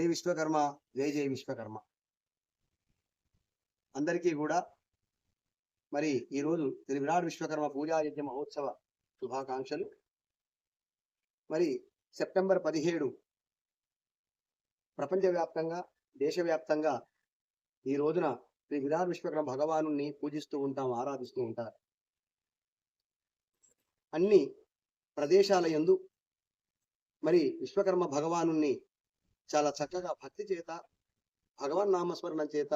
జై విశ్వకర్మ జై జై విశ్వకర్మ. అందరికీ కూడా మరి ఈరోజు శ్రీ విరాట్ విశ్వకర్మ పూజా యజ్ఞ మహోత్సవ శుభాకాంక్షలు. మరి సెప్టెంబర్ పదిహేడు ప్రపంచవ్యాప్తంగా దేశవ్యాప్తంగా ఈ రోజున శ్రీ విరాట్ విశ్వకర్మ భగవాను పూజిస్తూ ఉంటాం ఆరాధిస్తూ ఉంటారు. అన్ని ప్రదేశాల యందు మరి విశ్వకర్మ భగవాను చాలా చక్కగా భక్తి చేత భగవన్ నామస్మరణం చేత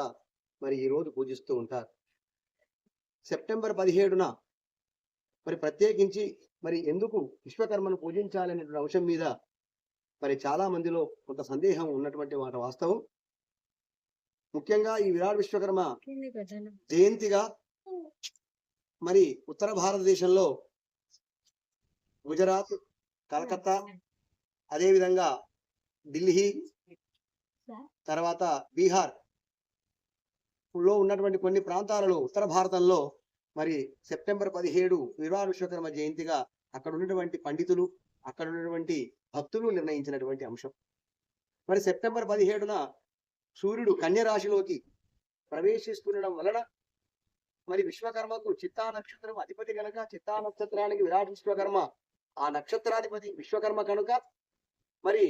మరి ఈ రోజు పూజిస్తూ ఉంటారు. సెప్టెంబర్ పదిహేడున మరి ప్రత్యేకించి మరి ఎందుకు విశ్వకర్మను పూజించాలనే అంశం మీద మరి చాలా మందిలో కొంత సందేహం ఉన్నటువంటి మాట వాస్తవం. ముఖ్యంగా ఈ విరాట్ విశ్వకర్మ జయంతిగా మరి ఉత్తర భారతదేశంలో గుజరాత్ కలకత్తా అదేవిధంగా ఢిల్లీ తర్వాత బీహార్. లో ఉన్నటువంటి కొన్ని ప్రాంతాలలో ఉత్తర భారతంలో మరి సెప్టెంబర్ పదిహేడు విరాట్ విశ్వకర్మ జయంతిగా అక్కడ ఉన్నటువంటి పండితులు అక్కడ ఉన్నటువంటి భక్తులు నిర్ణయించినటువంటి అంశం. మరి సెప్టెంబర్ పదిహేడున సూర్యుడు కన్య రాశిలోకి ప్రవేశిస్తుండడం వలన మరి విశ్వకర్మకు చిత్తా నక్షత్రం అధిపతి కనుక చిత్తా నక్షత్రానికి విరాట్ విశ్వకర్మ ఆ నక్షత్రాధిపతి విశ్వకర్మ కనుక మరి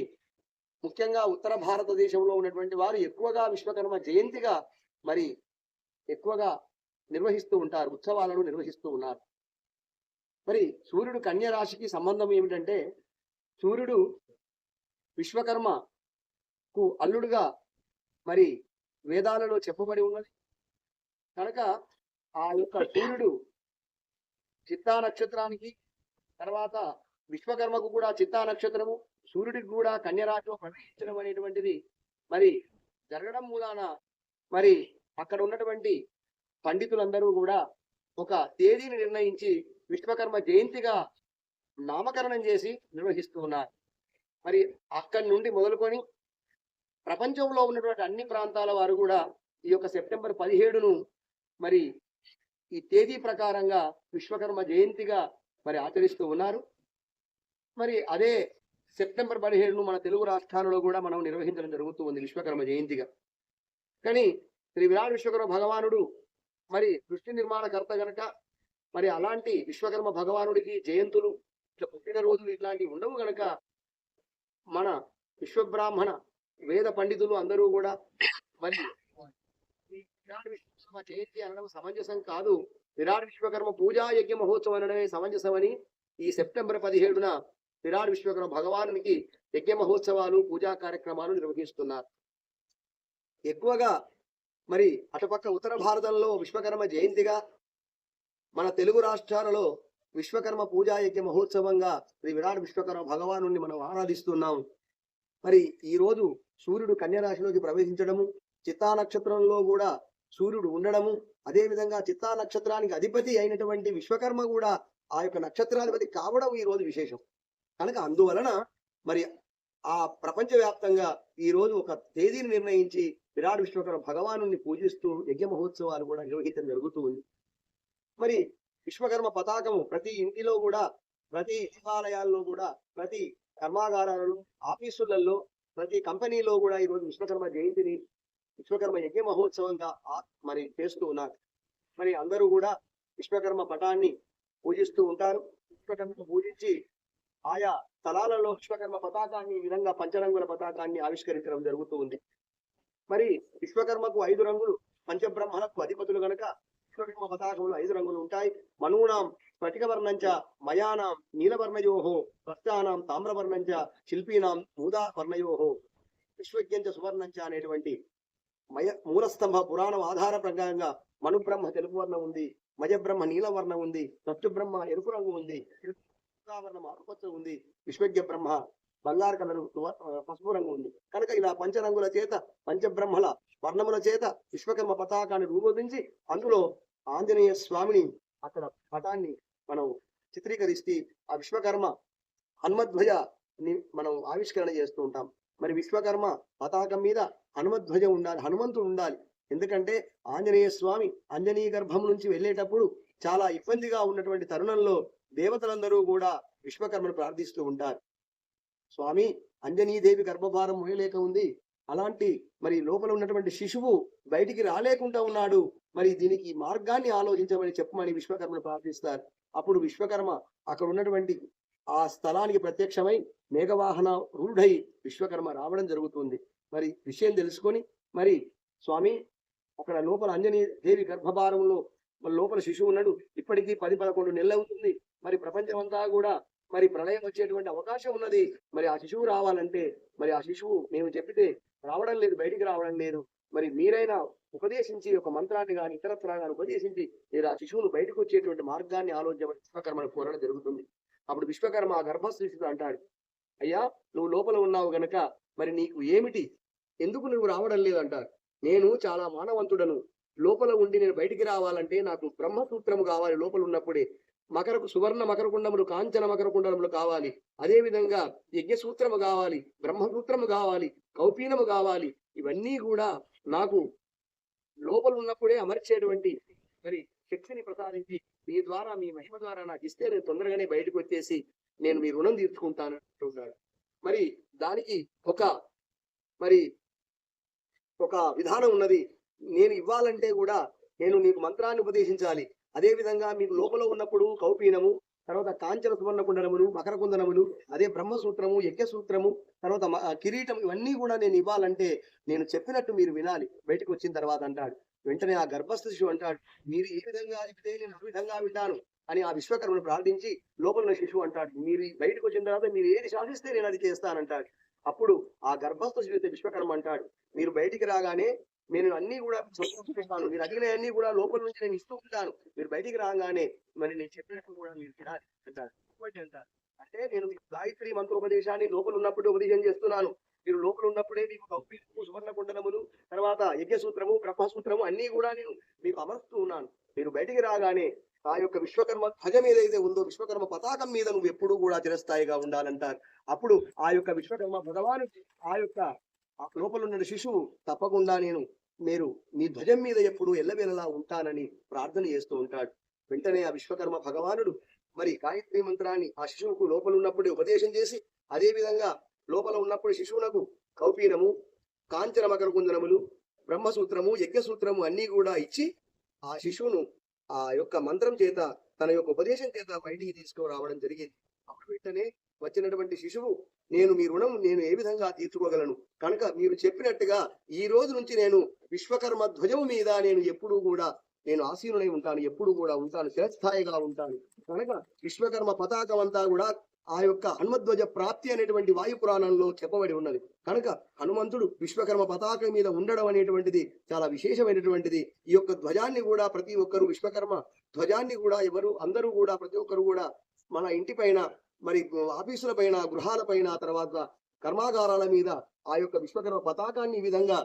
ముఖ్యంగా ఉత్తర భారతదేశంలో ఉన్నటువంటి వారు ఎక్కువగా విశ్వకర్మ జయంతిగా మరి ఎక్కువగా నిర్వహిస్తూ ఉంటారు ఉత్సవాలను నిర్వహిస్తూ ఉన్నారు. మరి సూర్యుడు కన్య రాశికి సంబంధం ఏమిటంటే సూర్యుడు విశ్వకర్మకు అల్లుడుగా మరి వేదాలలో చెప్పబడి ఉన్నది. కనుక ఆ యొక్క సూర్యుడు చిత్తా నక్షత్రానికి తర్వాత విశ్వకర్మకు కూడా చిత్తా నక్షత్రము సూర్యుడికి కూడా కన్యరాశిలో ప్రవేశించడం అనేటువంటిది మరి జరగడం మూలాన మరి అక్కడ ఉన్నటువంటి పండితులందరూ కూడా ఒక తేదీని నిర్ణయించి విశ్వకర్మ జయంతిగా నామకరణం చేసి నిర్వహిస్తూ ఉన్నారు. మరి అక్కడి నుండి మొదలుకొని ప్రపంచంలో ఉన్నటువంటి అన్ని ప్రాంతాల వారు కూడా ఈ యొక్క సెప్టెంబర్ పదిహేడును మరి ఈ తేదీ ప్రకారంగా విశ్వకర్మ జయంతిగా మరి ఆచరిస్తూ ఉన్నారు. మరి అదే సెప్టెంబర్ పదిహేడును మన తెలుగు రాష్ట్రాలలో కూడా మనం నిర్వహించడం జరుగుతూ ఉంది విశ్వకర్మ జయంతిగా. కానీ శ్రీ విరాట్ విశ్వకర్మ భగవానుడు మరి సృష్టి నిర్మాణకర్త గనక మరి అలాంటి విశ్వకర్మ భగవానుడికి జయంతులు ఇట్లా పుట్టిన రోజులు ఇట్లాంటివి ఉండవు గనక మన విశ్వబ్రాహ్మణ వేద పండితులు అందరూ కూడా మరి ఈ విరాట్ విశ్వకర్మ జయంతి అనడం సమంజసం కాదు. విరాట్ విశ్వకర్మ పూజా యజ్ఞ మహోత్సవం అనడమే సమంజసమని ఈ సెప్టెంబర్ పదిహేడున విరాట్ విశ్వకర్మ భగవానునికి యజ్ఞ మహోత్సవాలు పూజా కార్యక్రమాలు నిర్వహిస్తున్నారు. ఎక్కువగా మరి అటుపక్క ఉత్తర భారతంలో విశ్వకర్మ జయంతిగా మన తెలుగు రాష్ట్రాలలో విశ్వకర్మ పూజా యజ్ఞ మహోత్సవంగా శ్రీ విరాట్ విశ్వకర్మ భగవాను మనం ఆరాధిస్తున్నాం. మరి ఈ రోజు సూర్యుడు కన్యరాశిలోకి ప్రవేశించడము చిత్తా నక్షత్రంలో కూడా సూర్యుడు ఉండడము అదే విధంగా చిత్తా నక్షత్రానికి అధిపతి అయినటువంటి విశ్వకర్మ కూడా ఆ యొక్క నక్షత్రాధిపతి కావడం ఈ రోజు విశేషం. కనుక అందువలన మరి ఆ ప్రపంచవ్యాప్తంగా ఈరోజు ఈ రోజు ఒక తేదీని నిర్ణయించి విరాట్ విశ్వకర్మ భగవాను పూజిస్తూ యజ్ఞ మహోత్సవాలు కూడా నిర్వహించడం జరుగుతూ ఉంది. మరి విశ్వకర్మ పతాకము ప్రతి ఇంటిలో కూడా ప్రతి దేవాలయాల్లో కూడా ప్రతి కర్మాగారాలలో ఆఫీసులలో ప్రతి కంపెనీలో కూడా ఈ రోజు విశ్వకర్మ జయంతిని విశ్వకర్మ యజ్ఞ మహోత్సవంగా మరి చేస్తూ ఉన్నారు. మరి అందరూ కూడా విశ్వకర్మ పటాన్ని పూజిస్తూ ఉంటారు. విశ్వకర్మను పూజించి ఆయా స్థలాలలో విశ్వకర్మ పతాకాన్ని ఈ విధంగా పంచరంగుల పతాకాన్ని ఆవిష్కరించడం జరుగుతూ ఉంది. మరి విశ్వకర్మకు ఐదు రంగులు పంచబ్రహ్మలకు అధిపతులు గనక విశ్వకర్మ పతాకంలో ఐదు రంగులు ఉంటాయి. మనూనాం స్ఫటికవర్ణంచ మయానాం నీలవర్ణయోహో భక్తానాం తామ్రవర్ణంచ శిల్పీనాం మూదా వర్ణయోహో విశ్వజ్ఞంచ సువర్ణంచ అనేటువంటి మయ మూలస్తంభ పురాణం ఆధార ప్రకారంగా మనుబ్రహ్మ తెలుపు వర్ణం ఉంది మజబ్రహ్మ నీల వర్ణం ఉంది బ్రహ్మ ఎరుపు రంగు ఉంది వర్ణం ఆకుపచ్చ ఉంది. విశ్వజ్ఞ బ్రహ్మ బంగారు కలరు పసుపు రంగు ఉంది. కనుక ఇలా పంచరంగుల చేత పంచబ్రహ్మల వర్ణముల చేత విశ్వకర్మ పతాకాన్ని రూపొందించి అందులో ఆంజనేయ స్వామిని అక్కడ పటాన్ని మనం చిత్రీకరిస్తే ఆ విశ్వకర్మ హనుమధ్వజ మనం ఆవిష్కరణ చేస్తూ ఉంటాం. మరి విశ్వకర్మ పతాకం మీద హనుమధ్వజ ఉండాలి హనుమంతుడు ఉండాలి. ఎందుకంటే ఆంజనేయ స్వామి ఆంజనేయ గర్భం నుంచి వెళ్ళేటప్పుడు చాలా ఇబ్బందిగా ఉన్నటువంటి తరుణంలో దేవతలందరూ కూడా విశ్వకర్మను ప్రార్థిస్తూ ఉంటారు. స్వామి అంజనీదేవి గర్భభారం మోయలేక ఉంది. అలాంటి మరి లోపల ఉన్నటువంటి శిశువు బయటికి రాలేకుండా ఉన్నాడు. మరి దీనికి మార్గాన్ని ఆలోచించమని చెప్పమని విశ్వకర్మను ప్రార్థిస్తారు. అప్పుడు విశ్వకర్మ అక్కడ ఉన్నటువంటి ఆ స్థలానికి ప్రత్యక్షమై మేఘవాహన రూఢై విశ్వకర్మ రావడం జరుగుతుంది. మరి విషయం తెలుసుకొని మరి స్వామి అక్కడ లోపల అంజనీ దేవి గర్భభారంలో లోపల శిశువు ఉన్నాడు. ఇప్పటికీ పది పదకొండు నెలలు అవుతుంది. మరి ప్రపంచం అంతా కూడా మరి ప్రళయం వచ్చేటువంటి అవకాశం ఉన్నది. మరి ఆ శిశువు రావాలంటే మరి ఆ శిశువు మేము చెప్పితే రావడం లేదు బయటికి రావడం లేదు. మరి మీరైనా ఉపదేశించి ఒక మంత్రాన్ని కానీ ఇతరత్రా కానీ ఉపదేశించి మీరు ఆ శిశువును బయటకు వచ్చేటువంటి మార్గాన్ని ఆలోచించమని విశ్వకర్మను కోరడం జరుగుతుంది. అప్పుడు విశ్వకర్మ ఆ గర్భశిశుడు అంటాడు. అయ్యా నువ్వు లోపల ఉన్నావు గనక మరి నీకు ఏమిటి? ఎందుకు నువ్వు రావడం లేదు అంటారు నేను చాలా మానవంతుడను. లోపల ఉండి నేను బయటికి రావాలంటే నాకు బ్రహ్మసూత్రము కావాలి లోపల ఉన్నప్పుడే. మకరకు సువర్ణ మకరకుండములు కాంచన మకరకుండములు కావాలి. అదే విధంగా యజ్ఞసూత్రము కావాలి బ్రహ్మసూత్రము కావాలి కౌపీనము కావాలి. ఇవన్నీ కూడా నాకు లోపల ఉన్నప్పుడే అమర్చేటువంటి మరి శక్తిని ప్రసాదించి మీ ద్వారా మీ మహిమ ద్వారా నాకు ఇస్తే నేను తొందరగానే బయటకు వచ్చేసి నేను మీ రుణం తీర్చుకుంటాను అంటున్నాడు. మరి దానికి ఒక మరి ఒక విధానం ఉన్నది. నేను ఇవ్వాలంటే కూడా నేను నీకు మంత్రాన్ని ఉపదేశించాలి. అదేవిధంగా మీకు లోపల ఉన్నప్పుడు కౌపీనము తర్వాత కాంచన సువర్ణ కుండలములు మకర కుందనములు అదే బ్రహ్మసూత్రము యజ్ఞసూత్రము తర్వాత కిరీటం ఇవన్నీ కూడా నేను ఇవ్వాలంటే నేను చెప్పినట్టు మీరు వినాలి. బయటకు వచ్చిన తర్వాత అంటాడు. వెంటనే ఆ గర్భస్థ శిశువు అంటాడు మీరు ఏ విధంగా చెప్తే నేను ఆ విధంగా వింటాను అని ఆ విశ్వకర్మను ప్రార్థించి లోపల ఉన్న శిశువు అంటాడు. మీరు బయటకు వచ్చిన తర్వాత మీరు ఏది శాసిస్తే నేను అది చేస్తానంటాడు అప్పుడు ఆ గర్భస్థ శిశువు విశ్వకర్మ అంటాడు. మీరు బయటికి రాగానే నేను అన్ని కూడా సమకూర్చుకుంటాను మీరు అడిగిన అన్ని కూడా లోపల నుంచి నేను ఇస్తూ ఉంటాను. మీరు బయటికి రాగానే మరి నేను చెప్పినట్టు కూడా మీరు తినాలి అంటారు. అంటే నేను గాయత్రి మంత్రోపదేశాన్ని లోపల ఉన్నప్పుడు ఉపదేశం చేస్తున్నాను. మీరు లోపల ఉన్నప్పుడే మీకు కౌపీనము సువర్ణ కుండలములు తర్వాత యజ్ఞసూత్రము బ్రహ్మసూత్రము అన్ని కూడా నేను మీకు అమర్స్తూ ఉన్నాను. మీరు బయటికి రాగానే ఆ యొక్క విశ్వకర్మ ధ్వజం ఏదైతే ఉందో విశ్వకర్మ పతాకం మీద నువ్వు ఎప్పుడూ కూడా చిరస్థాయిగా ఉండాలంటారు. అప్పుడు ఆ యొక్క విశ్వకర్మ భగవాను ఆ యొక్క లోపల ఉన్న శిశువు తప్పకుండా నేను మీరు మీ ధ్వజం మీద ఎప్పుడు ఎల్లవేళలా ఉంటానని ప్రార్థన చేస్తూ ఉంటాడు. వెంటనే ఆ విశ్వకర్మ భగవానుడు మరి గాయత్రి మంత్రాన్ని ఆ శిశువుకు లోపల ఉన్నప్పుడు ఉపదేశం చేసి అదే విధంగా లోపల ఉన్నప్పుడు శిశువునకు కౌపీనము కాంచన మకర కుందనములు బ్రహ్మసూత్రము యజ్ఞసూత్రము అన్ని కూడా ఇచ్చి ఆ శిశువును ఆ యొక్క మంత్రం చేత తన యొక్క ఉపదేశం చేత బయటికి తీసుకురావడం జరిగింది. అప్పుడు వెంటనే వచ్చినటువంటి శిశువు నేను మీ రుణం నేను ఏ విధంగా తీర్చుకోగలను? కనుక మీరు చెప్పినట్టుగా ఈ రోజు నుంచి నేను విశ్వకర్మ ధ్వజము మీద నేను ఎప్పుడూ కూడా నేను ఆసీనులై ఉంటాను ఎప్పుడు కూడా ఉంటాను శిరస్థాయిగా ఉంటాను. కనుక విశ్వకర్మ పతాకం అంతా కూడా ఆ యొక్క హనుమధ్వజ ప్రాప్తి అనేటువంటి వాయు పురాణంలో చెప్పబడి ఉన్నది. కనుక హనుమంతుడు విశ్వకర్మ పతాకం మీద ఉండడం అనేటువంటిది చాలా విశేషమైనటువంటిది. ఈ యొక్క ధ్వజాన్ని కూడా ప్రతి ఒక్కరు విశ్వకర్మ ధ్వజాన్ని కూడా ఎవరు అందరూ కూడా ప్రతి ఒక్కరు కూడా మన ఇంటి పైన మరి ఆఫీసుల పైన గృహాల పైన తర్వాత కర్మాగారాల మీద ఆ యొక్క విశ్వకర్మ పతాకాన్ని ఈ విధంగా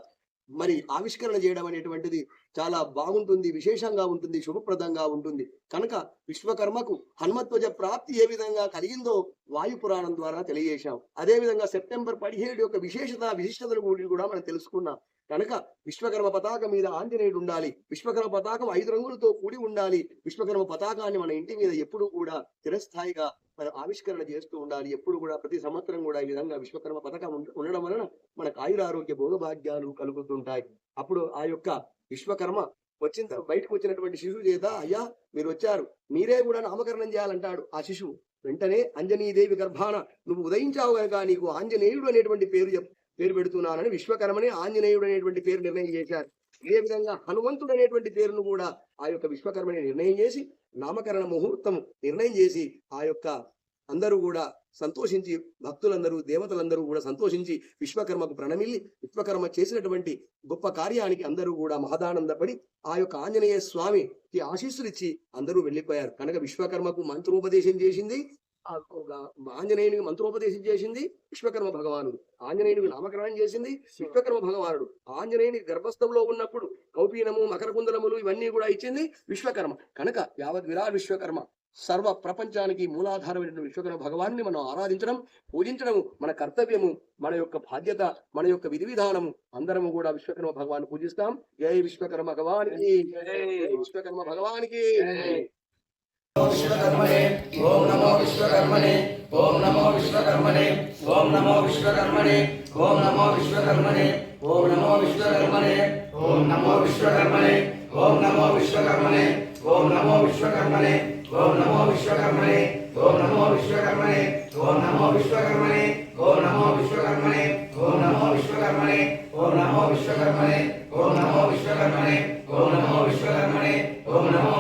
మరి ఆవిష్కరణ చేయడం అనేటువంటిది చాలా బాగుంటుంది విశేషంగా ఉంటుంది శుభప్రదంగా ఉంటుంది. కనుక విశ్వకర్మకు హనుమధ్వజ ప్రాప్తి ఏ విధంగా కలిగిందో వాయు పురాణం ద్వారా తెలియజేశాం. అదే విధంగా సెప్టెంబర్ పదిహేడు యొక్క విశేషత విశిష్టతలు కూడా మనం తెలుసుకున్నాం. కనుక విశ్వకర్మ పతాకం మీద ఆంజనేయుడు ఉండాలి. విశ్వకర్మ పతాకం ఐదు రంగులతో కూడి ఉండాలి. విశ్వకర్మ పతాకాన్ని మన ఇంటి మీద ఎప్పుడూ కూడా చిరస్థాయిగా మనం ఆవిష్కరణ చేస్తూ ఉండాలి. ఎప్పుడు కూడా ప్రతి సంవత్సరం కూడా ఈ విధంగా విశ్వకర్మ పథకం ఉండడం వలన మనకు ఆయురారోగ్య భోగభాగ్యాలు కలుగుతుంటాయి. అప్పుడు ఆ యొక్క విశ్వకర్మ వచ్చిన బయటకు వచ్చినటువంటి శిశువు చేత అయ్యా మీరు వచ్చారు. మీరే కూడా నామకరణం చేయాలంటాడు ఆ శిశువు. వెంటనే అంజనీదేవి గర్భాన నువ్వు ఉదయించావు కనుక నీకు ఆంజనేయుడు అనేటువంటి పేరు పేరు పెడుతున్నానని విశ్వకర్మని ఆంజనేయుడు అనేటువంటి పేరు నిర్ణయం చేశారు. ఇదే విధంగా హనుమంతుడు అనేటువంటి పేరును కూడా ఆ యొక్క విశ్వకర్మని నిర్ణయం చేసి నామకరణ ముహూర్తం నిర్ణయం చేసి ఆ యొక్క అందరూ కూడా సంతోషించి భక్తులందరూ దేవతలందరూ కూడా సంతోషించి విశ్వకర్మకు ప్రణమిల్లి విశ్వకర్మ చేసినటువంటి గొప్ప కార్యానికి అందరూ కూడా మహదానందపడి ఆ యొక్క ఆంజనేయ స్వామికి ఆశీస్సులు ఇచ్చి అందరూ వెళ్ళిపోయారు. కనుక విశ్వకర్మకు మంత్రోపదేశం చేసింది. ఆంజనేయునికి మంత్రోపదేశం చేసింది విశ్వకర్మ భగవానుడు. ఆంజనేయునికి నామకరణం చేసింది విశ్వకర్మ భగవానుడు. ఆంజనేయుని గర్భస్థంలో ఉన్నప్పుడు కౌపీనము మకర కుందలములు ఇవన్నీ కూడా ఇచ్చింది విశ్వకర్మ. కనుక యావత్ విరాట్ విశ్వకర్మ. సర్వ ప్రపంచానికి మూలాధారమైన విశ్వకర్మ భగవాన్ని మనం ఆరాధించడం పూజించడం మన కర్తవ్యము మన యొక్క బాధ్యత మన యొక్క విధి విధానము. అందరము కూడా విశ్వకర్మ భగవాన్ పూజిస్తాం. జై విశ్వకర్మ భగవానికి. విశ్వకర్మ భగవానికి. విశ్వకర్మణే ఓం నమో విశ్వకర్మణే ఓం నమో విశ్వకర్మణే ఓం నమో విశ్వకర్మణే ఓం నమో విశ్వకర్మణే ఓం నమో విశ్వకర్మణే ఓం నమో విశ్వకర్మణే ఓం నమో విశ్వకర్మణే ఓం నమో విశ్వకర్మణే ఓం నమో విశ్వకర్మణే ఓం నమో విశ్వకర్మణే ఓం నమో విశ్వకర్మణే ఓం నమో విశ్వకర్మణే ఓం నమో విశ్వకర్మణే ఓం నమో విశ్వకర్మణే ఓం నమో విశ్వకర్మణే ఓం నమో విశ్వకర్మణే ఓం నమో